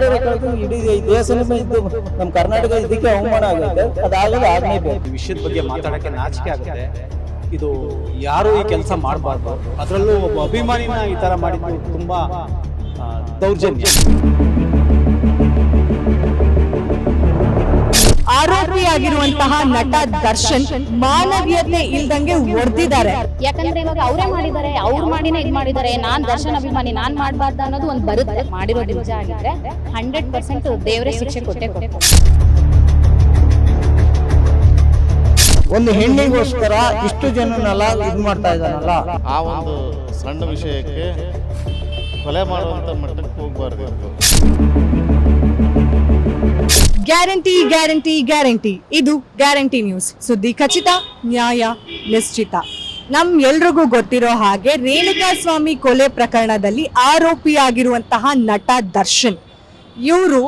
ಕೆಲಸ ಇಡೀ ದೇಶನೇ ಇದು ನಮ್ಮ ಕರ್ನಾಟಕ ಇದಕ್ಕೆ ಅವಮಾನ ಆಗುತ್ತೆ ಅದಾಗಲೇ ಆಗಲೇಬೇಕು. ವಿಷಯದ ಬಗ್ಗೆ ಮಾತಾಡಕ್ಕೆ ನಾಚಿಕೆ ಆಗುತ್ತೆ. ಇದು ಯಾರು ಈ ಕೆಲಸ ಮಾಡಬಾರ್ದು. ಅದರಲ್ಲೂ ಒಬ್ಬ ಅಭಿಮಾನಿನ ಈ ತರ ಮಾಡಿದ್ದು ತುಂಬಾ ದೌರ್ಜನ್ಯ. ಆರೋಪಿಯಾಗಿರುವಂತಹ ನಟ ದರ್ಶನ್ ಮಾನವೀಯತೆ ಇಲ್ದಂಗೆ ಹೊಡೆದಿದ್ದಾರೆ ಯಾಕಂದ್ರೆ ಇವಾಗ ಅವರೇ ಮಾಡಿದ್ದಾರೆ ಅವ್ರು ಮಾಡಿನೇ ಇದು ಮಾಡಿದ್ದಾರೆ. ನಾನ್ ದರ್ಶನ್ ಅಭಿಮಾನಿ ನಾನ್ ಮಾಡಬಾರ್ದು ಅನ್ನೋದು ಒಂದು ಬರುತ್ತೆ. ಮಾಡಿರೋದು ನಿಜ ಆಗಿದ್ರೆ ಹಂಡ್ರೆಡ್ ಪರ್ಸೆಂಟ್ ದೇವರೇ ಶಿಕ್ಷೆ ಕೊಟ್ಟೆ ಕೊಡ್ತಾರೆ. ಒಂದು ಹೆಣ್ಣಿಗೋಸ್ಕರ ಇಷ್ಟು ಜನನೆಲ್ಲ ಇದು ಮಾಡ್ತಾ ಇದ್ದಾನಲ್ಲ? ಆ ಒಂದು ಸಣ್ಣ ವಿಷಯಕ್ಕೆ ಕೊಲೆ ಮಾಡುವಂತ ಮಟ್ಟಕ್ಕೆ ಹೋಗ್ಬಾರ್ದಿತ್ತು ಗ್ಯಾರಂಟಿ ಗ್ಯಾರಂಟಿ ಗ್ಯಾರಂಟಿ. ಇದು ಗ್ಯಾರಂಟಿ ನ್ಯೂಸ್. ಸುದ್ದಿ ಖಚಿತ, ನ್ಯಾಯ ನಿಶ್ಚಿತ. ನಮ್ ಎಲ್ರಿಗೂ ಗೊತ್ತಿರೋ ಹಾಗೆ ರೇಣುಕಾ ಸ್ವಾಮಿ ಕೊಲೆ ಪ್ರಕರಣದಲ್ಲಿ ಆರೋಪಿಯಾಗಿರುವಂತಹ ನಟ ದರ್ಶನ್. ಇವರು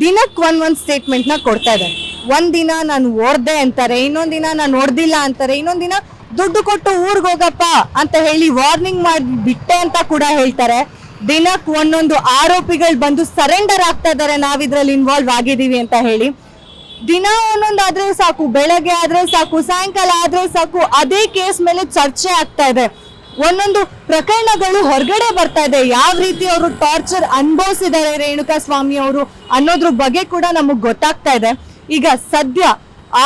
ದಿನಕ್ಕೆ ಒಂದ್ ಒಂದ್ ಸ್ಟೇಟ್ಮೆಂಟ್ನ ಕೊಡ್ತಾ ಇದ್ದಾರೆ ಒಂದಿನ ನಾನು ಓಡ್ದೆ ಅಂತಾರೆ ಇನ್ನೊಂದಿನ ದಿನ ನಾನು ಓಡ್ದಿಲ್ಲ ಅಂತಾರೆ ಇನ್ನೊಂದಿನ ದಿನ ದುಡ್ಡು ಕೊಟ್ಟು ಊರಿಗೆ ಹೋಗಪ್ಪ ಅಂತ ಹೇಳಿ ವಾರ್ನಿಂಗ್ ಮಾಡಿ ಬಿಟ್ಟೆ ಅಂತ ಕೂಡ ಹೇಳ್ತಾರೆ. ದಿನಕ್ ಒಂದೊಂದು ಆರೋಪಿಗಳು ಬಂದು ಸರೆಂಡರ್ ಆಗ್ತಾ ಇದ್ದಾರೆ ನಾವಿದ್ರಲ್ಲಿ ಇನ್ವಾಲ್ವ್ ಆಗಿದ್ದೀವಿ ಅಂತ ಹೇಳಿ. ದಿನ ಒಂದೊಂದು ಆದ್ರೂ ಸಾಕು, ಬೆಳಗ್ಗೆ ಆದ್ರೆ ಸಾಕು, ಸಾಯಂಕಾಲ ಆದ್ರೆ ಸಾಕು, ಅದೇ ಕೇಸ್ ಮೇಲೆ ಚರ್ಚೆ ಆಗ್ತಾ ಇದೆ. ಒಂದೊಂದು ಪ್ರಕರಣಗಳು ಹೊರಗಡೆ ಬರ್ತಾ ಇದೆ. ಯಾವ ರೀತಿ ಅವರು ಟಾರ್ಚರ್ ಅನುಭವಿಸಿದ್ದಾರೆ ರೇಣುಕಾ ಸ್ವಾಮಿ ಅವರು ಅನ್ನೋದ್ರ ಬಗ್ಗೆ ಕೂಡ ನಮಗ್ ಗೊತ್ತಾಗ್ತಾ ಇದೆ. ಈಗ ಸದ್ಯ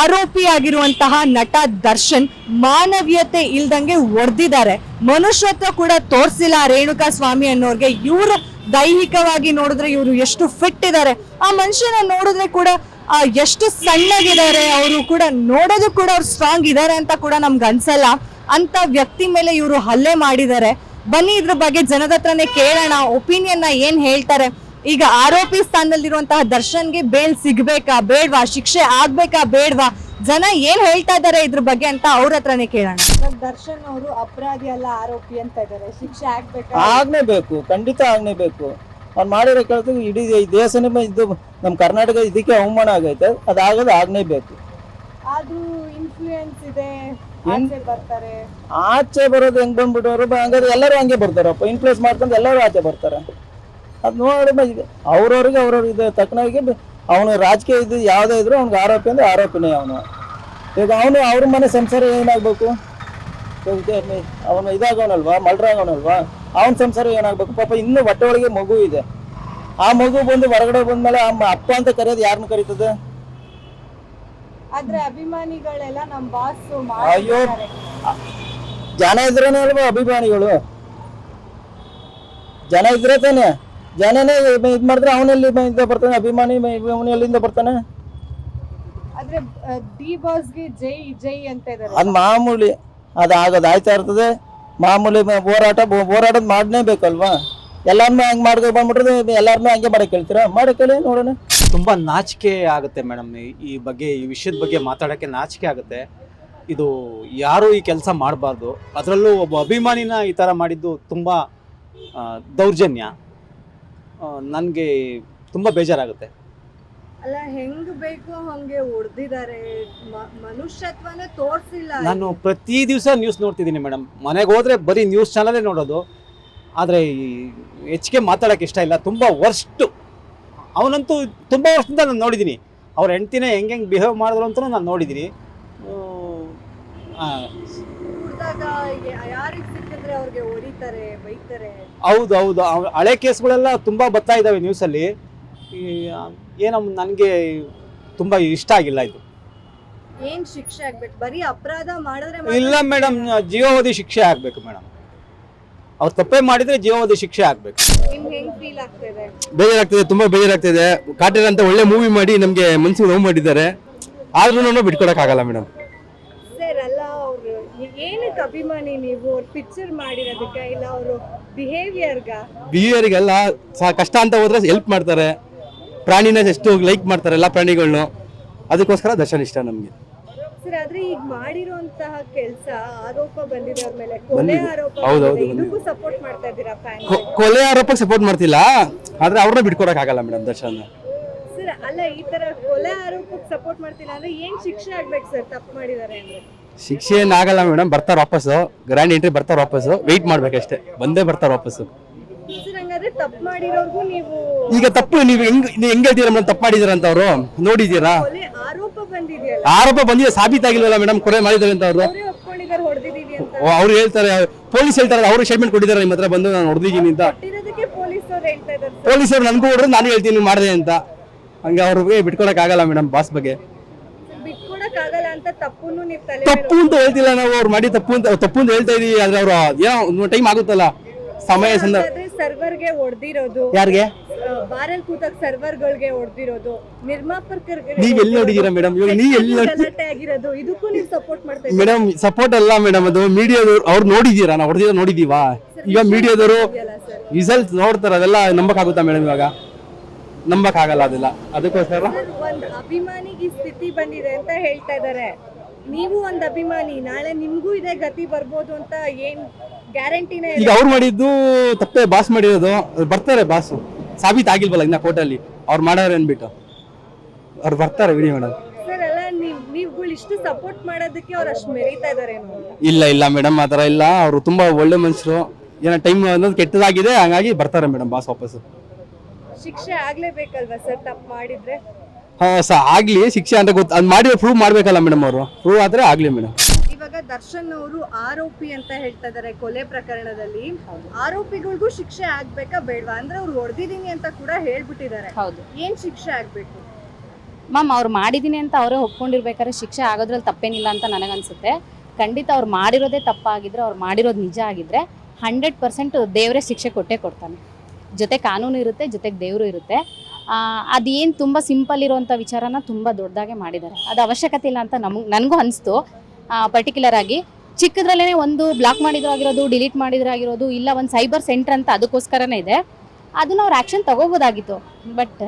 ಆರೋಪಿಯಾಗಿರುವಂತಹ ನಟ ದರ್ಶನ್ ಮಾನವೀಯತೆ ಇಲ್ದಂಗೆ ಒಡೆದಿದ್ದಾರೆ. ಮನುಷ್ಯತ್ವ ಕೂಡ ತೋರಿಸಿಲ್ಲ ರೇಣುಕಾ ಸ್ವಾಮಿ ಅನ್ನೋರ್ಗೆ. ಇವ್ರ ದೈಹಿಕವಾಗಿ ನೋಡಿದ್ರೆ ಇವರು ಎಷ್ಟು ಫಿಟ್ ಇದ್ದಾರೆ ಆ ಮನುಷ್ಯನ ನೋಡಿದ್ರೆ ಕೂಡ ಎಷ್ಟು ಸಣ್ಣಗಿದ್ದಾರೆ ಅವರು ಕೂಡ ನೋಡೋದು ಕೂಡ ಅವ್ರು ಸ್ಟ್ರಾಂಗ್ ಇದ್ದಾರೆ ಅಂತ ಕೂಡ ನಮ್ಗೆ ಅನ್ಸಲ್ಲ. ಅಂತ ವ್ಯಕ್ತಿ ಮೇಲೆ ಇವರು ಹಲ್ಲೆ ಮಾಡಿದ್ದಾರೆ. ಬನ್ನಿ ಇದ್ರ ಬಗ್ಗೆ ಜನದ ಹತ್ರನೇ ಕೇಳೋಣ. ಒಪಿನಿಯನ್ನ ಏನ್ ಹೇಳ್ತಾರೆ? ಈಗ ಆರೋಪಿ ಸ್ಥಾನದಲ್ಲಿರುವಂತಹ ದರ್ಶನ್ಗೆ ಬೇಲ್ ಸಿಗ್ಬೇಕಾ ಬೇಡ್ವಾ ಶಿಕ್ಷೆ ಆಗ್ಬೇಕಾ ಬೇಡ್ವಾ? ಜನ ಏನ್ ಹೇಳ್ತಾ ಇದ್ದಾರೆ ಇದ್ರ ಬಗ್ಗೆ ಅಂತ ಅವ್ರ ಹತ್ರನೇ ಕೇಳೋಣ. ದರ್ಶನ್ ಅವರು ಅಪರಾಧಿ ಅಲ್ಲ ಆರೋಪಿ ಅಂತ ಇದ್ದಾರೆ ಶಿಕ್ಷೆ ಆಗ್ಬೇಕಾ? ಆಗ್ಲೇಬೇಕು ಖಂಡಿತ ಆಗ್ಲೇಬೇಕು. ಅವ್ನು ಮಾಡಿರೋ ಕೆಲಸ ಇಡೀ ದೇಶನೇ ಇದು ನಮ್ಮ ಕರ್ನಾಟಕ ಇದಕ್ಕೆ ಅವಮಾನ ಆಗೈತೆ. ಅದಾಗದು ಆಗ್ಲೇಬೇಕು. ಅದು ಇನ್ಫ್ಲೂಯೆನ್ಸ್ ಇದೆ ಆಚೆ ಬರ್ತಾರೆ. ಆಚೆ ಬರೋದು ಹೆಂಗ್ ಬಂದ್ಬಿಟ್ಟವ್ರು ಹಂಗಾದ್ರೆ ಎಲ್ಲರೂ ಹಂಗೆ ಬರ್ತಾರಪ್ಪ. ಇನ್ಫ್ಲೂಯೆನ್ಸ್ ಮಾಡ್ಕೊಂಡು ಎಲ್ಲರೂ ಆಚೆ ಬರ್ತಾರೆ. ಅದು ನೋಡಿ ಅವ್ರವ್ರಿಗೆ ಅವ್ರವ್ರಿಗೆ ಇದು ತಕ್ಕನಾಗಿ ಅವನು ರಾಜಕೀಯ ಇದ್ದು ಯಾವುದೇ ಇದ್ರು ಅವ್ನಿಗೆ ಆರೋಪಿ ಅಂದ್ರೆ ಆರೋಪಿನೇ ಅವನು. ಈಗ ಅವನು ಅವ್ರ ಮನೆ ಸಂಸಾರ ಏನಾಗಬೇಕು? ಅವನು ಇದಾಗವನಲ್ವಾ ಮಲ್ರಾಗೋನಲ್ವಾ? ಅವನ ಸಂಸಾರ ಏನಾಗಬೇಕು? ಪಾಪ ಇನ್ನೂ ಹೊಟ್ಟೆ ಒಳಗೆ ಮಗು ಇದೆ. ಆ ಮಗು ಬಂದು ಹೊರಗಡೆ ಬಂದ್ಮೇಲೆ ಅಮ್ಮ ಅಪ್ಪ ಅಂತ ಕರೆಯೋದು ಯಾರನ್ನ ಕರೀತದೆ? ಆದ್ರೆ ಅಭಿಮಾನಿಗಳೆಲ್ಲ ನಮ್ ಬಾಸ್ ಅಯ್ಯೋ ಜನ ಇದ್ರೇನೆ ಅಲ್ವಾ ಅಭಿಮಾನಿಗಳು? ಜನ ಇದ್ರೆ ತಾನೆ? ಜನನೇ ಇದು ಮಾಡಿದ್ರೆ ಅವನಲ್ಲಿ ಬರ್ತಾನೆ ಅಭಿಮಾನಿ ಅವನು ಎಲ್ಲಿಂದ ಬರ್ತಾನೆ? ಆದ್ರೆ ಡಿ ಬಾಸ್ಗೆ ಜೈ ಜೈ ಅಂತ ಇದ್ದಾರೆ ಅದು ಮಾಮೂಲಿ ಅದು ಆಗೋದು ಆಯ್ತಾ ಇರ್ತದೆ. ಮಾಮೂಲಿ ಹೋರಾಟ ಹೋರಾಟದ ಮಾಡನೇ ಬೇಕಲ್ವಾ ಎಲ್ಲಾರನ್ನೂ ಹಂಗೆ ಮಾಡ್ಕೊ ಬಂದ್ಬಿಟ್ರೆ ಎಲ್ಲಾರನ್ನೂ ಹಂಗೆ ಮಾಡಕ್ಕೆ ಹೇಳ್ತೀರಾ ಮಾಡಕ್ಕೆ ಹೇಳಿ ನೋಡೋಣ. ತುಂಬಾ ನಾಚಿಕೆ ಆಗುತ್ತೆ ಮೇಡಮ್ ಈ ಬಗ್ಗೆ ಈ ವಿಷಯದ ಬಗ್ಗೆ ಮಾತಾಡಕ್ಕೆ ನಾಚಿಕೆ ಆಗುತ್ತೆ. ಇದು ಯಾರು ಈ ಕೆಲಸ ಮಾಡಬಾರ್ದು. ಅದರಲ್ಲೂ ಒಬ್ಬ ಅಭಿಮಾನಿನ ಈ ತರ ಮಾಡಿದ್ದು ತುಂಬಾ ದೌರ್ಜನ್ಯ. ನನಗೆ ತುಂಬ ಬೇಜಾರಾಗುತ್ತೆ. ಅಲ್ಲ ಹೆಂಗ್ ಬೇಕು ಹಂಗೆ ಹೊಡೆದಿದ್ದಾರೆ ಮನುಷ್ಯತ್ವನೇ ತೋರಿಸಿಲ್ಲ. ನಾನು ಪ್ರತಿ ದಿವಸ ನ್ಯೂಸ್ ನೋಡ್ತಿದ್ದೀನಿ ಮೇಡಮ್ ಮನೆಗೆ ಹೋದ್ರೆ ಬರೀ ನ್ಯೂಸ್ ಚಾನಲೇ ನೋಡೋದು. ಆದರೆ ಹೆಚ್ಚಿಗೆ ಮಾತಾಡೋಕೆ ಇಷ್ಟ ಇಲ್ಲ. ತುಂಬ ವರ್ಸ್ಟು ಅವನಂತೂ ತುಂಬ ವರ್ಷದಿಂದ ನಾನು ನೋಡಿದ್ದೀನಿ. ಅವ್ರ ಹೆಂಡ್ತಿನೇ ಹೆಂಗೆ ಹೆಂಗೆ ಬಿಹೇವ್ ಮಾಡಿದ್ರು ಅಂತಲೂ ನಾನು ನೋಡಿದ್ದೀನಿ. ಯಾರಿಗೆ ಸಿಕ್ಕಿದ್ರೆ ಅವ್ರಿಗೆ ಹೊಡಿತಾರೆ ಬೈತಾರೆ? ಹೌದು ಹೌದು. ಹಳೆ ಕೇಸ್ಗಳೆಲ್ಲ ತುಂಬ ಬರ್ತಾ ಇದ್ದಾವೆ ನ್ಯೂಸಲ್ಲಿ ಏನೋ ನನಗೆ ತುಂಬ ಇಷ್ಟ ಆಗಿಲ್ಲ ಇದು. ಏನ್ ಶಿಕ್ಷೆ ಆಗ್ಬೇಕು? ಬರೀ ಅಪರಾಧ ಮಾಡಿದ್ರೆ ಇಲ್ಲ ಮೇಡಮ್ ಜೀವಾವಧಿ ಶಿಕ್ಷೆ ಆಗಬೇಕು ಮೇಡಮ್ ಅವ್ರು ತಪ್ಪೇ ಮಾಡಿದ್ರೆ ಜೀವಾವಧಿ ಶಿಕ್ಷೆ ಆಗಬೇಕು. ನಿಮ್ಗೆ ಹೆಂಗ್ ಫೀಲ್ ಆಗ್ತಿದೆ? ಬೇಜಾರಾಗ್ತಿದೆ ತುಂಬಾ ಬೇಜಾರಾಗ್ತಿದೆ. ಕಾಟೇರ ಅಂತ ಒಳ್ಳೆ ಮೂವಿ ಮಾಡಿ ನಮ್ಗೆ ಮನ್ಸಿಗೆ ನೋವು ಮಾಡಿದ್ದಾರೆ. ಆದ್ರೂ ಬಿಟ್ಕೊಡಕ್ ಆಗಲ್ಲ ಮೇಡಮ್ ಅಭಿಮಾನಿ ನೀವು ಅವ್ರ ಪಿಕ್ಚರ್ ಮಾಡಿರೋದಕ್ಕೆ ಇಲ್ಲ ಅವರು ಬಿಹೇವಿಯರ್ಗ ಬಿಹೇವಿಯರ್ಗೆಲ್ಲ ಸಹ ಕಷ್ಟ ಅಂತ ಹೋದ್ರೆ ಹೆಲ್ಪ್ ಮಾಡ್ತಾರೆ. ಪ್ರಾಣಿನ ಎಷ್ಟು ಲೈಕ್ ಮಾಡ್ತಾರೆ ಎಲ್ಲ ಪ್ರಾಣಿಗಳನ್ನು ಅದಕ್ಕೋಸ್ಕರ ದರ್ಶನ್ ಇಷ್ಟ ನಮಗೆ. ಸರ್ ಆದ್ರೆ ಈಗ ಮಾಡಿರುವಂತಹ ಕೆಲಸ ಆರೋಪ ಬಂದಿದೆ ಅವ್ರ ಮೇಲೆ. ಕೊಲೆ ಬಂದಿದೆ. ಆರೋಪ ಬಂದಿದೆ. ಇದಕ್ಕೂ ಸಪೋರ್ಟ್ ಮಾಡ್ತಾ ಇದ್ದೀರಾ ಫ್ಯಾನ್ ಕೊ- ಕೊಲೆ ಆರೋಪಕ್ಕೆ ಸಪೋರ್ಟ್ ಮಾಡ್ತಿಲ್ಲ. ಆದ್ರೆ ಅವ್ರನ್ನ ಬಿಟ್ಕೊಡಕ್ಕಾಗಲ್ಲ ಮೇಡಮ್ ದರ್ಶನ್. ಸರ್ ಅಲ್ಲ ಈ ತರ ಕೊಲೆ ಆರೋಪಕ್ಕೆ ಸಪೋರ್ಟ್ ಮಾಡ್ತಿಲ್ಲ ಅಂದ್ರೆ ಏನ್ ಶಿಕ್ಷೆ ಆಗ್ಬೇಕು ಸರ್ ತಪ್ಪು ಮಾಡಿದ್ದಾರೆ ಅಂದ್ರೆ? ಶಿಕ್ಷೆ ಏನಾಗಲ್ಲ ಮೇಡಮ್ ಬರ್ತಾರೆ ವಾಪಸ್ಸು. ಗ್ರ್ಯಾಂಡ್ ಎಂಟ್ರಿ ಬರ್ತಾರೆ ವಾಪಸ್ಸು. ವೆಯ್ಟ್ ಮಾಡ್ಬೇಕಷ್ಟೇ. ಬಂದೇ ಬರ್ತಾರೆ ವಾಪಸ್ಸು. ತಪ್ಪು ಮಾಡಿರೋರ್ಗೂ ನೀವು ಈಗ ತಪ್ಪು ನೀವು ಹೆಂಗ್ ನೀವು ಹೆಂಗ್ ಹೇಳ್ತೀರಾ ಮೇಡಮ್ ತಪ್ಪು ಮಾಡಿದೀರ ಅಂತ ಅವರು? ನೋಡಿದೀರಾ ಕೊಲೆ ಆರೋಪ ಬಂದಿದೆಯಲ್ಲ. ಆರೋಪ ಬಂದಿದೆ ಸಾಬೀತಾಗಿಲ್ಲ ಮೇಡಮ್ ಕೊಲೆ ಮಾಡಿದ್ದಾರೆ ಅಂತ ಅವರು? ಅವರೇ ಒಪ್ಕೊಂಡಿದ್ದಾರೆ ಅಂತ. ಅವ್ರು ಹೇಳ್ತಾರೆ ಪೊಲೀಸ್ ಹೇಳ್ತಾರೆ ಅವರು ಸ್ಟೇಟ್ಮೆಂಟ್ ಕೊಟ್ಟಿದ್ದಾರೆ ನಿಮ್ಮ ಹತ್ರ ಬಂದು ನಾನು ಹೊಡೆದಿದ್ದೀನಿ ಅಂತ. ಕೊಟ್ಟಿರೋದಕ್ಕೆ ಹೇಳ್ತಾ ಇದ್ದಾರೆ ಪೊಲೀಸರು ನನ್ಗೂ ಹೊಡೆದ್ರೆ ನಾನು ಹೇಳ್ತೀನಿ ನೀವು ಮಾಡಿದೆ ಅಂತ. ಹಂಗೆ ಅವ್ರಿಗೆ ಬಿಟ್ಕೊಳಕ್ ಆಗಲ್ಲ ಮೇಡಮ್ ಬಾಸ್ ಬಗ್ಗೆ ಬಿಟ್ಕೊಡಕ್ ಆಗಲ್ಲ ಅಂತ ತಪ್ಪುನು ನೀವು ತಲೆ ತಪ್ಪು ಅಂತ ಹೇಳ್ತಿಲ್ಲ ನಾವು ಅವ್ರು ಮಾಡಿ ತಪ್ಪು ಅಂತ ತಪ್ಪು ಅಂತ ಹೇಳ್ತಾ ಇದೀವಿ ಆದ್ರೆ ಅವ್ರು ಏನೋ ಒಂದು ಟೈಮ್ ಆಗುತ್ತಲ್ಲ. ಸಮಯ ಸಂದರ್ಭ ಸರ್ವರ್ಗೆ ಹೊಡೆದಿರೋದು ಯಾರಿಗೆ? ಬಾರಲ್ ಕೂತಾಗ ಸರ್ವರ್ಗಳಿಗೆ ಹೊಡೆದಿರೋದು ನಿರ್ಮಾಪಕರಿಗೆ ನೀವ್ ಎಲ್ಲಿ ನೋಡಿದೀರಾ ಮೇಡಮ್ ಇವಾಗ ನೀವ್ ಎಲ್ಲಿ ಗಲಾಟೆ ಆಗಿರೋದು. ಇದಕ್ಕೂ ನೀವು ಸಪೋರ್ಟ್ ಮಾಡ್ತಾ ಇದ್ದೀರಾ? ಮೇಡಮ್ ಸಪೋರ್ಟ್ ಅಲ್ಲ ಮೇಡಮ್ ಅದು. ಮೀಡಿಯಾದವ್ರು ಅವ್ರು ನೋಡಿದೀರಾ? ನಾವು ಹೊಡೆದಿರೋ ನೋಡಿದೀವಾ? ಈಗ ಮೀಡಿಯಾದವರು ರಿಸಲ್ಟ್ ನೋಡ್ತಾರ ಅದೆಲ್ಲ ನಂಬಕ್ಕಾಗುತ್ತಾ ಮೇಡಮ್ ಇವಾಗ? ನಂಬಕ್ಕಾಗಲ್ಲ ಅದೆಲ್ಲ. ಅದಕ್ಕೋಸ್ಕರ ಒಂದು ಅಭಿಮಾನಿಗೆ ಈ ಸ್ಥಿತಿ ಬಂದಿದೆ ಅಂತ ಹೇಳ್ತಾ ಇದ್ದಾರೆ. ನೀವು ಒಂದ್ ಅಭಿಮಾನಿ ನಾಳೆ ನಿಮ್ಗೂ ಇದೇ ಗತಿ ಬರ್ಬೋದು ಅಂತ ಏನ್ ಗ್ಯಾರಂಟಿನೇ ಈಗ ಅವ್ರು ಮಾಡಿದ್ದು ತಪ್ಪೇ ಬಾಸ್ ಮಾಡಿರೋದು ಬರ್ತಾರೆ ಬಾಸ್. ಸಾಬೀತಾಗಿಲ್ವಲ್ಲ ಇನ್ನ ಕೋರ್ಟಲ್ಲಿ? ಅವ್ರು ಮಾಡೋರು ಅನ್ಬಿಟ್ಟು ಅವ್ರು ಬರ್ತಾರೆ ವಿನಿ ಮೇಡಮ್. ಸರ್ ನೀವ್ ನೀವುಗಳು ಇಷ್ಟು ಸಪೋರ್ಟ್ ಮಾಡೋದಕ್ಕೆ ಅವ್ರು ಅಷ್ಟು ಮೆರೀತಾ ಇದಾರೇನೋ ಇಲ್ಲ ಇಲ್ಲ ಮೇಡಮ್ ಆ ಥರ ಇಲ್ಲ. ಅವರು ತುಂಬಾ ಒಳ್ಳೆ ಮನುಷ್ಯರು. ಏನೋ ಟೈಮ್ ಅನ್ನೋದು ಕೆಟ್ಟದಾಗಿದೆ ಹಂಗಾಗಿ ಬರ್ತಾರೆ ಮೇಡಮ್ ಬಾಸ್ ವಾಪಸ್ ಶಿಕ್ಷೆ ಆಗ್ಲೇಬೇಕಲ್ವಾ ಸರ್ ತಪ್ಪು ಮಾಡಿದ್ರೆ? ಹಾ ಸರ್ ಆಗ್ಲಿ ಶಿಕ್ಷೆ ಅಂತ ಗೊತ್ತು ಅದು ಮಾಡಿ ಪ್ರೂವ್ ಮಾಡ್ಬೇಕಲ್ಲ ಮೇಡಮ್ ಅವರು. ಪ್ರೂವ್ ಆದ್ರೆ ಆಗ್ಲಿ ಮೇಡಮ್ ಇವಾಗ ದರ್ಶನ್ ಅವರು ಆರೋಪಿ ಅಂತ ಹೇಳ್ತಾ ಇದಾರೆ ಕೊಲೆ ಪ್ರಕರಣದಲ್ಲಿ. ಆರೋಪಿಗಳಿಗೂ ಶಿಕ್ಷೆ ಆಗ್ಬೇಕಾ ಬೇಡವಾ? ಅಂದ್ರೆ ಅವ್ರು ಹೊಡೆದಿದ್ದೀನಿ ಅಂತ ಕೂಡ ಹೇಳ್ಬಿಟ್ಟಿದ್ದಾರೆ. ಹೌದು. ಏನ್ ಶಿಕ್ಷೆ ಆಗ್ಬೇಕು? ಮ್ಯಾಮ್ ಅವ್ರು ಮಾಡಿದೀನಿ ಅಂತ ಅವರೇ ಒಪ್ಕೊಂಡಿರ್ಬೇಕಾದ್ರೆ ಶಿಕ್ಷೆ ಆಗೋದ್ರಲ್ಲಿ ತಪ್ಪೇನಿಲ್ಲ ಅಂತ ನನಗನ್ಸುತ್ತೆ. ಖಂಡಿತ ಅವ್ರು ಮಾಡಿರೋದೇ ತಪ್ಪಾಗಿದ್ರೆ ಅವ್ರು ಮಾಡಿರೋದು ನಿಜ ಆಗಿದ್ರೆ ಹಂಡ್ರೆಡ್ ಪರ್ಸೆಂಟ್ ದೇವರೇ ಶಿಕ್ಷೆ ಕೊಟ್ಟೇ ಕೊಡ್ತಾನೆ. ಜೊತೆ ಕಾನೂನು ಇರುತ್ತೆ ಜೊತೆಗೆ ದೇವರು ಇರುತ್ತೆ. ಅದೇನು ತುಂಬ ಸಿಂಪಲ್ ಇರುವಂಥ ವಿಚಾರನ ತುಂಬ ದೊಡ್ಡದಾಗೆ ಮಾಡಿದ್ದಾರೆ. ಅದು ಅವಶ್ಯಕತೆ ಇಲ್ಲ ಅಂತ ನಮಗೆ ನನಗೂ ಅನಿಸ್ತು. ಪರ್ಟಿಕ್ಯುಲರ್ ಆಗಿ ಚಿಕ್ಕದ್ರಲ್ಲೇ ಒಂದು ಬ್ಲಾಕ್ ಮಾಡಿದ್ರು ಆಗಿರೋದು ಡಿಲೀಟ್ ಮಾಡಿದ್ರು ಆಗಿರೋದು ಇಲ್ಲ ಒಂದು ಸೈಬರ್ ಸೆಂಟರ್ ಅಂತ ಅದಕ್ಕೋಸ್ಕರನೇ ಇದೆ. ಅದನ್ನ ಅವ್ರು ಆ್ಯಕ್ಷನ್ ತಗೋಬೋದಾಗಿತ್ತು ಬಟ್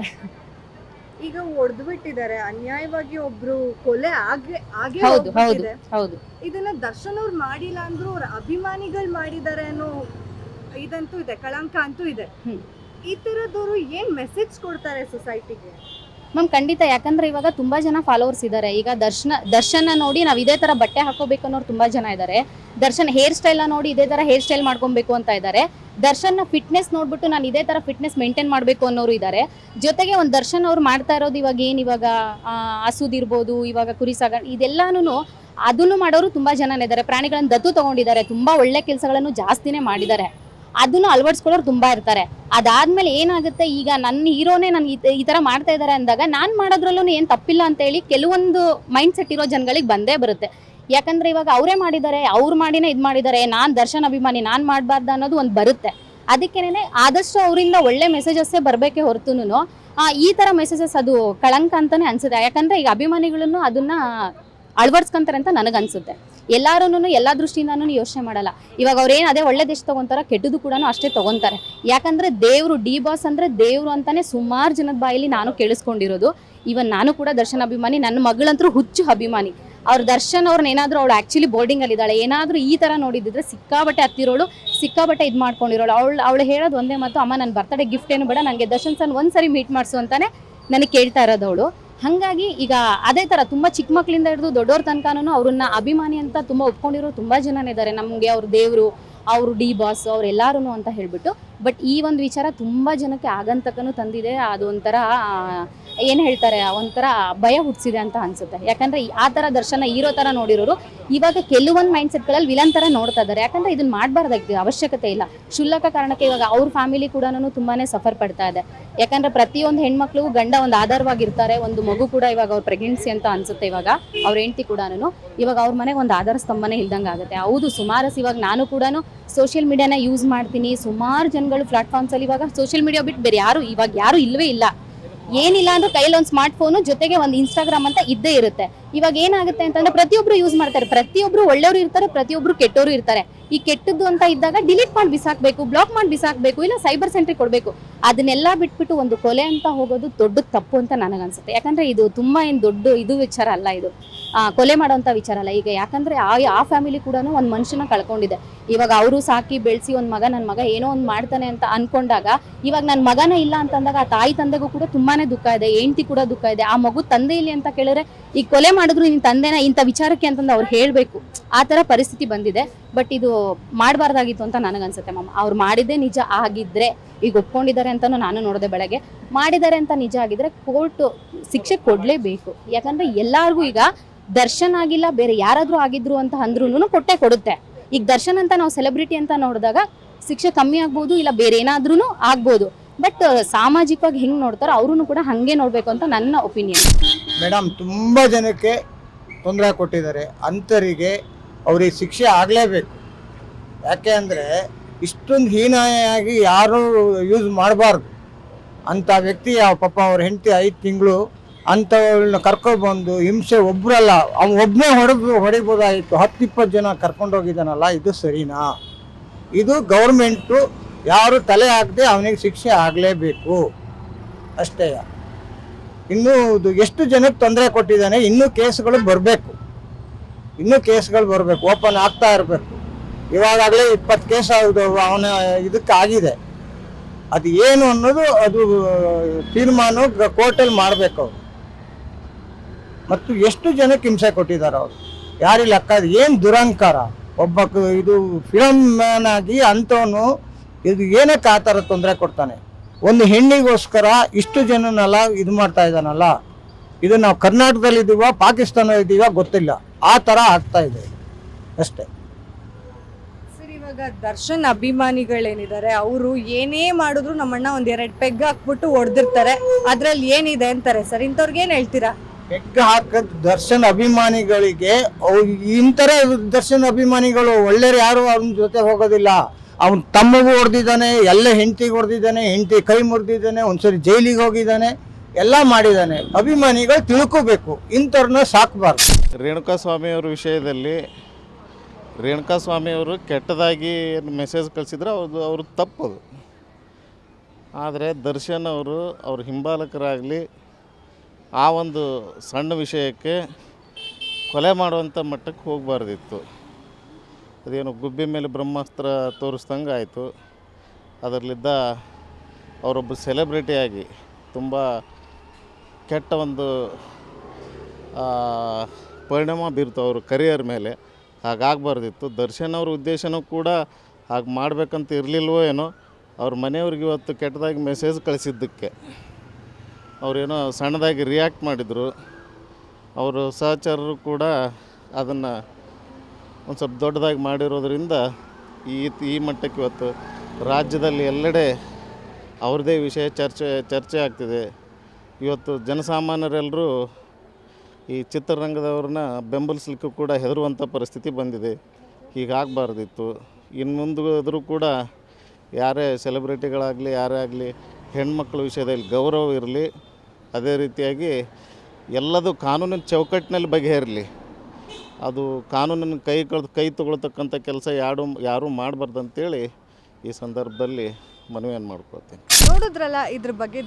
ಈಗ ಒಡೆದು ಬಿಟ್ಟಿದ್ದಾರೆ. ಅನ್ಯಾಯವಾಗಿ ಒಬ್ರು ಕೊಲೆ ಆಗೇ ಆಗೇ ಹೌದು ಹೌದು ಹೌದು. ಇದನ್ನ ದರ್ಶನ್ ಅವ್ರು ಮಾಡಿಲ್ಲ ಅಂದ್ರೂ ಅವ್ರ ಅಭಿಮಾನಿಗಳು ಮಾಡಿದ್ದಾರೆ ಅನ್ನೋ ಇದಂತೂ ಇದೆ ಕಳಂಕ ಅಂತೂ ಇದೆ. ಈ ತರದವರು ಏನ್ ಮೆಸೇಜ್ ಕೊಡ್ತಾರೆ ಸೊಸೈಟಿಗೆ ಮ್ಯಾಮ್ ಖಂಡಿತ. ಯಾಕಂದ್ರೆ ಇವಾಗ ತುಂಬಾ ಜನ ಫಾಲೋವರ್ಸ್ ಇದ್ದಾರೆ ಈಗ ದರ್ಶನ ದರ್ಶನ ನೋಡಿ ನಾವು ಇದೇ ತರ ಬಟ್ಟೆ ಹಾಕೋಬೇಕು ಅನ್ನೋರು ತುಂಬಾ ಜನ ಇದ್ದಾರೆ ದರ್ಶನ್ ಹೇರ್ ಸ್ಟೈಲ್ ನೋಡಿ ಇದೇ ತರ ಹೇರ್ ಸ್ಟೈಲ್ ಮಾಡ್ಕೊಬೇಕು ಅಂತ ಇದ್ದಾರೆ ದರ್ಶನ್ ಫಿಟ್ನೆಸ್ ನೋಡ್ಬಿಟ್ಟು ನಾನು ಇದೇ ತರ ಫಿಟ್ನೆಸ್ ಮೇಂಟೈನ್ ಮಾಡಬೇಕು ಅನ್ನೋರು ಇದ್ದಾರೆ ಜೊತೆಗೆ ಒಂದು ದರ್ಶನ್ ಅವ್ರು ಮಾಡ್ತಾ ಇರೋದು ಇವಾಗ ಏನು ಇವಾಗ ಹಸುದಿರ್ಬೋದು ಇವಾಗ ಕುರಿ ಸಾಗ ಇದೆಲ್ಲಾನು ಅದನ್ನು ಮಾಡೋರು ತುಂಬಾ ಜನ ಇದ್ದಾರೆ ಪ್ರಾಣಿಗಳನ್ನ ದತ್ತು ತಗೊಂಡಿದ್ದಾರೆ. ತುಂಬಾ ಒಳ್ಳೆ ಕೆಲಸಗಳನ್ನು ಜಾಸ್ತಿನೇ ಮಾಡಿದ್ದಾರೆ. ಅದನ್ನು ಅಳವಡಿಸ್ಕೊಳ್ಳೋರು ತುಂಬಾ ಇರ್ತಾರೆ. ಅದಾದ್ಮೇಲೆ ಏನಾಗುತ್ತೆ? ಈಗ ನನ್ನ ಹೀರೋನೇ ನನ್ಗೆ ಈ- ತರ ಮಾಡ್ತಾ ಇದ್ದಾರೆ ಅಂದಾಗ ನಾನು ಮಾಡೋದ್ರಲ್ಲೂ ಏನು ತಪ್ಪಿಲ್ಲ ಅಂತ ಹೇಳಿ ಕೆಲವೊಂದು ಮೈಂಡ್ ಸೆಟ್ ಇರೋ ಜನಗಳಿಗೆ ಬಂದೇ ಬರುತ್ತೆ. ಯಾಕಂದ್ರೆ ಇವಾಗ ಅವರೇ ಮಾಡಿದ್ದಾರೆ, ಅವ್ರು ಮಾಡಿನೇ ಇದು ಮಾಡಿದ್ದಾರೆ, ನಾನು ದರ್ಶನ್ ಅಭಿಮಾನಿ, ನಾನು ಮಾಡಬಾರ್ದು ಅನ್ನೋದು ಒಂದು ಬರುತ್ತೆ. ಅದಕ್ಕೇನೆ ಆದಷ್ಟು ಅವರಿಂದ ಒಳ್ಳೆ ಮೆಸೇಜಸ್ಸೇ ಬರಬೇಕೆ ಹೊರತುನು ಈ ಥರ ಮೆಸೇಜಸ್ ಅದು ಕಳಂಕ ಅಂತಾನೆ ಅನ್ಸುತ್ತೆ. ಯಾಕಂದ್ರೆ ಈಗ ಅಭಿಮಾನಿಗಳನ್ನು ಅದನ್ನ ಅಳವಡಿಸ್ಕೊಂತಾರೆ ಅಂತ ನನಗನ್ಸುತ್ತೆ. ಎಲ್ಲಾರು ಎಲ್ಲ ದೃಷ್ಟಿಯಿಂದನೂ ಯೋಚನೆ ಮಾಡಲ್ಲ. ಇವಾಗ ಏನು ಅದೇ ಒಳ್ಳೆ ದೇಶ ತಗೊಂತಾರ ಕೆಟ್ಟದ್ದು ಕೂಡ ಅಷ್ಟೇ ತಗೊಂತಾರೆ. ಯಾಕಂದ್ರೆ ದೇವರು, ಡಿ ಬಾಸ್ ಅಂದ್ರೆ ದೇವರು ಅಂತಲೇ ಸುಮಾರು ಜನದ ಬಾಯಲ್ಲಿ ನಾನು ಕೇಳಿಸ್ಕೊಂಡಿರೋದು. ಇವನ್ ನಾನು ಕೂಡ ದರ್ಶನ್ ಅಭಿಮಾನಿ ನನ್ನ ಮಗಳಂತೂ ಹುಚ್ಚು ಅಭಿಮಾನಿ. ಅವ್ರ ದರ್ಶನ್ ಅವ್ರನ್ನ ಏನಾದರೂ ಅವಳು ಆಕ್ಚುಲಿ ಬೋರ್ಡಿಂಗ್ ಅಲ್ಲಿ ಇದ್ದಾಳೆ ಏನಾದ್ರೂ ಈ ತರ ನೋಡಿದ್ರೆ ಸಿಕ್ಕಾಬಟ್ಟೆ ಹತ್ತಿರೋಳು ಸಿಕ್ಕಾಬಟ್ಟೆ ಇದು ಮಾಡ್ಕೊಂಡಿರೋಳು. ಅವಳು ಅವಳು ಹೇಳೋದು ಒಂದೇ ಮಾತು, ಅಮ್ಮ ನನ್ನ ಬರ್ತಡೇ ಗಿಫ್ಟ್ ಏನು ಬೇಡ ನನಗೆ ದರ್ಶನ್ ಸನ್ ಒಂದ್ಸರಿ ಮೀಟ್ ಮಾಡಿಸು ಅಂತಾನೆ ನನಗೆ ಕೇಳ್ತಾ ಇರೋದು ಅವಳು. ಹಾಗಾಗಿ ಈಗ ಅದೇ ತರ ತುಂಬಾ ಚಿಕ್ಕ ಮಕ್ಕಳಿಂದ ಹಿಡಿದು ದೊಡ್ಡವ್ರ ತನಕನೂ ಅವ್ರನ್ನ ಅಭಿಮಾನಿ ಅಂತ ತುಂಬಾ ಒಪ್ಕೊಂಡಿರೋ ತುಂಬಾ ಜನ ಇದ್ದಾರೆ ನಮಗೆ ಅವ್ರ ದೇವರು, ಅವರು ಡಿ ಬಾಸ್, ಅವ್ರು ಎಲ್ಲರೂ ಅಂತ ಹೇಳ್ಬಿಟ್ಟು. ಬಟ್ ಈ ಒಂದು ವಿಚಾರ ತುಂಬಾ ಜನಕ್ಕೆ ಆಗಂತಕನು ತಂದಿದೆ. ಅದು ಒಂಥರ ಏನು ಹೇಳ್ತಾರೆ, ಒಂಥರ ಭಯ ಹುಟ್ಟಿಸಿದೆ ಅಂತ ಅನ್ಸುತ್ತೆ. ಯಾಕಂದ್ರೆ ಆ ಥರ ದರ್ಶನ ಇರೋ ಥರ ನೋಡಿರೋರು ಇವಾಗ ಕೆಲವೊಂದು ಮೈಂಡ್ ಸೆಟ್ಗಳಲ್ಲಿ ವಿಲನ್ ಥರ ನೋಡ್ತಾ ಇದ್ದಾರೆ. ಯಾಕಂದ್ರೆ ಇದನ್ನ ಮಾಡಬಾರ್ದಾಗಿದೆ ಅವಶ್ಯಕತೆ ಇಲ್ಲ. ಕ್ಷುಲ್ಲಕ ಕಾರಣಕ್ಕೆ ಇವಾಗ ಅವ್ರ ಫ್ಯಾಮಿಲಿ ಕೂಡ ತುಂಬಾನೇ ಸಫರ್ ಪಡ್ತಾ ಇದೆ. ಯಾಕಂದ್ರೆ ಪ್ರತಿಯೊಂದು ಹೆಣ್ಮಕ್ಳಿಗೂ ಗಂಡ ಒಂದು ಆಧಾರವಾಗಿರ್ತಾರೆ, ಒಂದು ಮಗು ಕೂಡ ಇವಾಗ ಅವ್ರ ಪ್ರೆಗ್ನೆನ್ಸಿ ಅಂತ ಅನ್ಸುತ್ತೆ ಇವಾಗ, ಅವ್ರ ಹೆಂಡತಿ ಕೂಡ ಇವಾಗ ಅವ್ರ ಮನೆಗೆ ಒಂದು ಆಧಾರ ಸ್ತಂಭನೇ ಇಲ್ದಂಗೆ ಆಗುತ್ತೆ. ಹೌದು, ಸುಮಾರು ಇವಾಗ ನಾನು ಕೂಡ ಸೋಷಿಯಲ್ ಮೀಡಿಯಾನ ಯೂಸ್ ಮಾಡ್ತೀನಿ. ಸುಮಾರು ಜನಗಳು ಪ್ಲಾಟ್ಫಾರ್ಮ್ಸಲ್ಲಿ ಇವಾಗ ಸೋಷಿಯಲ್ ಮೀಡಿಯಾ ಬಿಟ್ಟು ಬೇರೆ ಯಾರು, ಇವಾಗ ಯಾರು ಇಲ್ಲವೇ ಇಲ್ಲ. ಏನಿಲ್ಲ ಅಂದ್ರೆ ಕೈಯಲ್ಲಿ ಒಂದು ಸ್ಮಾರ್ಟ್ ಫೋನು ಜೊತೆಗೆ ಒಂದು ಇನ್ಸ್ಟಾಗ್ರಾಮ್ ಅಂತ ಇದ್ದೇ ಇರುತ್ತೆ. ಇವಾಗ ಏನಾಗುತ್ತೆ ಅಂತಂದ್ರೆ ಪ್ರತಿಯೊಬ್ರು ಯೂಸ್ ಮಾಡ್ತಾರೆ. ಪ್ರತಿಯೊಬ್ರು ಒಳ್ಳೆಯವರು ಇರ್ತಾರೆ, ಪ್ರತಿಯೊಬ್ರು ಕೆಟ್ಟವರು ಇರ್ತಾರೆ. ಈ ಕೆಟ್ಟದ್ದು ಅಂತ ಇದ್ದಾಗ ಡಿಲೀಟ್ ಮಾಡಿ ಬಿಸಾಕ್ಬೇಕು ಬ್ಲಾಕ್ ಮಾಡಿ ಬಿಸಾಕ್ಬೇಕು, ಇಲ್ಲ ಸೈಬರ್ ಸೆಂಟ್ರಿ ಕೊಡಬೇಕು. ಅದನ್ನೆಲ್ಲ ಬಿಟ್ಬಿಟ್ಟು ಒಂದು ಕೊಲೆ ಅಂತ ಹೋಗೋದು ದೊಡ್ಡ ತಪ್ಪು ಅಂತ ನನಗನ್ಸುತ್ತೆ. ಯಾಕಂದ್ರೆ ಇದು ತುಂಬಾ ಏನು ದೊಡ್ಡ ಇದು ವಿಚಾರ ಅಲ್ಲ ಇದು. ಕೊಲೆ ಮಾಡೋಂಥ ವಿಚಾರ ಅಲ್ಲ. ಈಗ ಯಾಕಂದ್ರೆ ಆ ಆ ಫ್ಯಾಮಿಲಿ ಕೂಡ ಒಂದು ಮನುಷ್ಯನ ಕಳ್ಕೊಂಡಿದೆ. ಇವಾಗ ಅವರು ಸಾಕಿ ಬೆಳೆಸಿ ಒಂದು ಮಗ ನನ್ನ ಮಗ ಏನೋ ಒಂದು ಮಾಡ್ತಾನೆ ಅಂತ ಅನ್ಕೊಂಡಾಗ, ಇವಾಗ ನನ್ನ ಮಗನ ಇಲ್ಲ ಅಂತಂದಾಗ ಆ ತಾಯಿ ತಂದೆಗೂ ಕೂಡ ತುಂಬಾನೇ ದುಃಖ ಇದೆ, ಹೆಂಡತಿ ಕೂಡ ದುಃಖ ಇದೆ. ಆ ಮಗು ತಂದೆ ಇಲ್ಲಿ ಅಂತ ಕೇಳಿದ್ರೆ ಈ ಕೊಲೆ ಮಾಡಿದ್ರು ನಿನ್ ತಂದೆನ ಇಂಥ ವಿಚಾರಕ್ಕೆ ಅಂತಂದು ಅವ್ರು ಹೇಳಬೇಕು. ಆ ಥರ ಪರಿಸ್ಥಿತಿ ಬಂದಿದೆ. ಬಟ್ ಇದು ಮಾಡಬಾರ್ದಾಗಿತ್ತು ಅಂತ ನನಗನ್ಸುತ್ತೆ ಮಾಮ. ಅವ್ರು ಮಾಡಿದ್ದೇ ನಿಜ ಆಗಿದ್ರೆ ಈಗ ಒಪ್ಕೊಂಡಿದ್ದಾರೆ ಅಂತಾನು ನಾನು ನೋಡಿದೆ ಬೆಳಗ್ಗೆ. ಮಾಡಿದ್ದಾರೆ ಅಂತ ನಿಜ ಆಗಿದ್ರೆ ಕೋರ್ಟ್ ಶಿಕ್ಷೆ ಕೊಡ್ಲೇಬೇಕು. ಯಾಕಂದ್ರೆ ಎಲ್ಲಾರ್ಗೂ ಈಗ ದರ್ಶನ್ ಆಗಿಲ್ಲ, ಬೇರೆ ಯಾರಾದರೂ ಆಗಿದ್ರು ಅಂತ ಅಂದ್ರೂ ಕೊಟ್ಟೆ ಕೊಡುತ್ತೆ. ಈಗ ದರ್ಶನ್ ಅಂತ ನಾವು ಸೆಲೆಬ್ರಿಟಿ ಅಂತ ನೋಡಿದಾಗ ಶಿಕ್ಷೆ ಕಮ್ಮಿ ಆಗ್ಬೋದು ಇಲ್ಲ ಬೇರೆ ಏನಾದ್ರೂ ಆಗ್ಬೋದು. ಬಟ್ ಸಾಮಾಜಿಕವಾಗಿ ಹೆಂಗೆ ನೋಡ್ತಾರೋ ಅವ್ರೂ ಕೂಡ ಹಂಗೆ ನೋಡಬೇಕು ಅಂತ ನನ್ನ ಒಪಿನಿಯನ್. ಮೇಡಮ್, ತುಂಬ ಜನಕ್ಕೆ ತೊಂದರೆ ಕೊಟ್ಟಿದ್ದಾರೆ. ಅಂತರಿಗೆ ಅವರಿಗೆ ಶಿಕ್ಷೆ ಆಗಲೇಬೇಕು. ಯಾಕೆ ಅಂದರೆ, ಇಷ್ಟೊಂದು ಹೀನಾಯಾಗಿ ಯಾರೂ ಯೂಸ್ ಮಾಡಬಾರ್ದು. ಅಂಥ ವ್ಯಕ್ತಿ ಪಾಪ ಅವ್ರ ಹೆಂಡತಿ ಐದು ತಿಂಗಳು ಅಂಥವ್ಳನ್ನ ಕರ್ಕೊಬಂದು ಹಿಂಸೆ ಒಬ್ಬರಲ್ಲ ಅವ್ನು ಒಬ್ಬನೇ ಹೊಡೆದು ಹೊಡಿಬೋದಾಗಿತ್ತು ಹತ್ತು ಇಪ್ಪತ್ತು ಜನ ಕರ್ಕೊಂಡೋಗಿದ್ದಾನಲ್ಲ ಇದು ಸರಿನಾ? ಇದು ಗೌರ್ಮೆಂಟು ಯಾರು ತಲೆ ಹಾಕದೆ ಅವನಿಗೆ ಶಿಕ್ಷೆ ಆಗಲೇಬೇಕು. ಅಷ್ಟೇ. ಇನ್ನೂ ಎಷ್ಟು ಜನಕ್ಕೆ ತೊಂದರೆ ಕೊಟ್ಟಿದ್ದಾನೆ, ಇನ್ನೂ ಕೇಸ್ಗಳು ಬರಬೇಕು. ಇನ್ನೂ ಕೇಸ್ಗಳು ಬರಬೇಕು, ಓಪನ್ ಆಗ್ತಾ ಇರಬೇಕು. ಇವಾಗಲೇ ಇಪ್ಪತ್ತು ಕೇಸ್ ಆಗೋದು, ಅವನ ಇದಕ್ಕೆ ಆಗಿದೆ. ಅದು ಏನು ಅನ್ನೋದು ಅದು, ತೀರ್ಮಾನ ಕೋರ್ಟಲ್ಲಿ ಮಾಡಬೇಕು ಅವರು. ಮತ್ತು ಎಷ್ಟು ಜನಕ್ಕೆ ಹಿಂಸೆ ಕೊಟ್ಟಿದ್ದಾರೆ ಅವರು? ಯಾರಿಗೆ ಲೆಕ್ಕ ಏನು ದುರಂಕಾರ? ಒಬ್ಬ ಇದು ಫಿಲಮ್ ಮ್ಯಾನ್ ಆಗಿ ಅಂಥವನು ಇದು ಏನಕ್ಕೆ ಆ ಥರ ತೊಂದರೆ ಕೊಡ್ತಾನೆ. ಒಂದು ಹೆಣ್ಣಿಗೋಸ್ಕರ ಇಷ್ಟು ಜನನೆಲ್ಲ ಇದು ಮಾಡ್ತಾ ಇದ್ದಾನಲ್ಲ ಇದು ನಾವು ಕರ್ನಾಟಕದಲ್ಲಿ ಇದೀವ ಪಾಕಿಸ್ತಾನ ಇದೀವ ಗೊತ್ತಿಲ್ಲ. ಆ ಥರ ಆಗ್ತಾ ಇದೆ. ಅಷ್ಟೇ. ಸರ್ ಇವಾಗ ದರ್ಶನ್ ಅಭಿಮಾನಿಗಳೇನಿದ್ದಾರೆ ಅವರು ಏನೇ ಮಾಡಿದ್ರು ನಮ್ಮಣ್ಣ ಒಂದ್ ಎರಡ್ ಪೆಗ್ ಹಾಕ್ಬಿಟ್ಟು ಹೊಡೆದಿರ್ತಾರೆ ಅದ್ರಲ್ಲಿ ಏನಿದೆ ಅಂತಾರೆ ಸರ್? ಇಂಥವ್ರಿಗೆ ಏನ್ ಹೇಳ್ತೀರಾ? ಬೆಗ್ಗ ಹಾಕದ್ ದರ್ಶನ್ ಅಭಿಮಾನಿಗಳಿಗೆ ಅವ್ ಇಂಥರ ದರ್ಶನ್ ಅಭಿಮಾನಿಗಳು ಒಳ್ಳೆಯರು ಯಾರು ಅವ್ರ ಜೊತೆ ಹೋಗೋದಿಲ್ಲ. ಅವನ್ ತಮ್ಮಗೂ ಹೊಡೆದಿದ್ದಾನೆ, ಎಲ್ಲ ಹೆಂಡತಿಗೆ ಹೊಡೆದಿದ್ದಾನೆ, ಹೆಂಡತಿ ಕೈ ಮುರಿದಿದ್ದಾನೆ, ಒಂದ್ಸರಿ ಜೈಲಿಗೆ ಹೋಗಿದ್ದಾನೆ, ಎಲ್ಲ ಮಾಡಿದ್ದಾನೆ. ಅಭಿಮಾನಿಗಳು ತಿಳ್ಕೋಬೇಕು, ಇಂಥವ್ರನ್ನ ಸಾಕಬಾರ್ದು. ರೇಣುಕಾ ಸ್ವಾಮಿಯವ್ರ ವಿಷಯದಲ್ಲಿ ರೇಣುಕಾ ಸ್ವಾಮಿಯವರು ಕೆಟ್ಟದಾಗಿ ಮೆಸೇಜ್ ಕಳಿಸಿದ್ರೆ ಅವ್ರದ್ದು ಅವ್ರ ತಪ್ಪದು ಆದರೆ ದರ್ಶನ್ ಅವರು ಅವ್ರ ಹಿಂಬಾಲಕರಾಗಲಿ, ಆ ಒಂದು ಸಣ್ಣ ವಿಷಯಕ್ಕೆ ಕೊಲೆ ಮಾಡುವಂಥ ಮಟ್ಟಕ್ಕೆ ಹೋಗಬಾರ್ದಿತ್ತು. ಅದೇನು ಗುಬ್ಬಿ ಮೇಲೆ ಬ್ರಹ್ಮಾಸ್ತ್ರ ತೋರಿಸ್ದಂಗೆ ಆಯಿತು. ಅದರಲ್ಲಿದ್ದ ಅವರೊಬ್ಬ ಸೆಲೆಬ್ರಿಟಿಯಾಗಿ ತುಂಬ ಕೆಟ್ಟ ಒಂದು ಪರಿಣಾಮ ಬೀರ್ತು ಅವರು ಕರಿಯರ್ ಮೇಲೆ. ಹಾಗಾಗಬಾರ್ದಿತ್ತು. ದರ್ಶನ್ ಅವ್ರ ಉದ್ದೇಶನೂ ಕೂಡ ಹಾಗೆ ಮಾಡಬೇಕಂತ ಇರಲಿಲ್ವೋ ಏನೋ, ಅವ್ರ ಮನೆಯವ್ರಿಗೆ ಇವತ್ತು ಕೆಟ್ಟದಾಗಿ ಮೆಸೇಜ್ ಕಳಿಸಿದ್ದಕ್ಕೆ. ಅವರೇನೋ ಸಣ್ಣದಾಗಿ ರಿಯಾಕ್ಟ್ ಮಾಡಿದರು. ಅವರು ಸಹಚರರು ಕೂಡ ಅದನ್ನು ಒಂದು ಸ್ವಲ್ಪ ದೊಡ್ಡದಾಗಿ ಮಾಡಿರೋದ್ರಿಂದ ಈ ಈ ಮಟ್ಟಕ್ಕೆ ಇವತ್ತು ರಾಜ್ಯದಲ್ಲಿ ಎಲ್ಲೆಡೆ ಅವ್ರದ್ದೇ ವಿಷಯ ಚರ್ಚೆ ಚರ್ಚೆ ಆಗ್ತಿದೆ. ಇವತ್ತು ಜನಸಾಮಾನ್ಯರೆಲ್ಲರೂ ಈ ಚಿತ್ರರಂಗದವ್ರನ್ನ ಬೆಂಬಲಿಸ್ಲಿಕ್ಕೂ ಕೂಡ ಹೆದರುವಂಥ ಪರಿಸ್ಥಿತಿ ಬಂದಿದೆ. ಹೀಗಾಗಬಾರ್ದಿತ್ತು ಇನ್ನು ಮುಂದಾದರೂ ಕೂಡ ಯಾರೇ ಸೆಲೆಬ್ರಿಟಿಗಳಾಗಲಿ, ಯಾರೇ ಆಗಲಿ, ಹೆಣ್ಮಕ್ಳ ವಿಷಯದಲ್ಲಿ ಗೌರವ ಇರಲಿ, ಅದೇ ರೀತಿಯಾಗಿ ಎಲ್ಲದೂ ಕಾನೂನಿನ ಚೌಕಟ್ಟಿನಲ್ಲಿ ಬಗೆಹರಲಿ. ಅದು ಕಾನೂನನ್ನು ಕೈ ಕಳೆದು ಕೈ ತಗೊಳ್ತಕ್ಕಂಥ ಕೆಲಸ ಯಾರು ಯಾರೂ ಮಾಡಬಾರ್ದಂತೇಳಿ ಈ ಸಂದರ್ಭದಲ್ಲಿ ಮನವಿಯನ್ನು ಮಾಡ್ಕೊಳ್ತೀನಿ? ನೋಡಿದ್ರಲ್ಲ, ಇದ್ರ ಬಗ್ಗೆ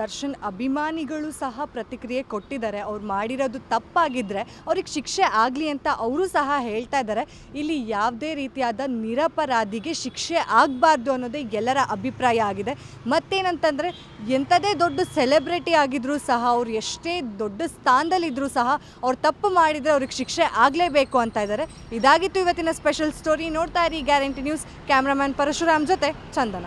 ದರ್ಶನ್ ಅಭಿಮಾನಿಗಳು ಸಹ ಪ್ರತಿಕ್ರಿಯೆ ಕೊಟ್ಟಿದ್ದಾರೆ. ಅವ್ರು ಮಾಡಿರೋದು ತಪ್ಪಾಗಿದ್ರೆ ಅವ್ರಿಗೆ ಶಿಕ್ಷೆ ಆಗಲಿ ಅಂತ ಅವರು ಸಹ ಹೇಳ್ತಾ ಇದ್ದಾರೆ. ಇಲ್ಲಿ ಯಾವುದೇ ರೀತಿಯಾದ ನಿರಪರಾಧಿಗೆ ಶಿಕ್ಷೆ ಆಗಬಾರ್ದು ಅನ್ನೋದೇ ಎಲ್ಲರ ಅಭಿಪ್ರಾಯ ಆಗಿದೆ. ಮತ್ತೇನಂತಂದರೆ, ಎಂಥದೇ ದೊಡ್ಡ ಸೆಲೆಬ್ರಿಟಿ ಆಗಿದ್ರೂ ಸಹ, ಅವ್ರು ಎಷ್ಟೇ ದೊಡ್ಡ ಸ್ಥಾನದಲ್ಲಿದ್ದರೂ ಸಹ, ಅವ್ರು ತಪ್ಪು ಮಾಡಿದರೆ ಅವ್ರಿಗೆ ಶಿಕ್ಷೆ ಆಗಲೇಬೇಕು ಅಂತ ಇದ್ದಾರೆ. ಇದಾಗಿತ್ತು ಇವತ್ತಿನ ಸ್ಪೆಷಲ್ ಸ್ಟೋರಿ ನೋಡ್ತಾ ಇರಿ ಗ್ಯಾರಂಟಿ ನ್ಯೂಸ್ ಕ್ಯಾಮ್ರಾಮನ್ ಪರಶುರಾಮ್ ಜೊತೆ ಚಂದನ.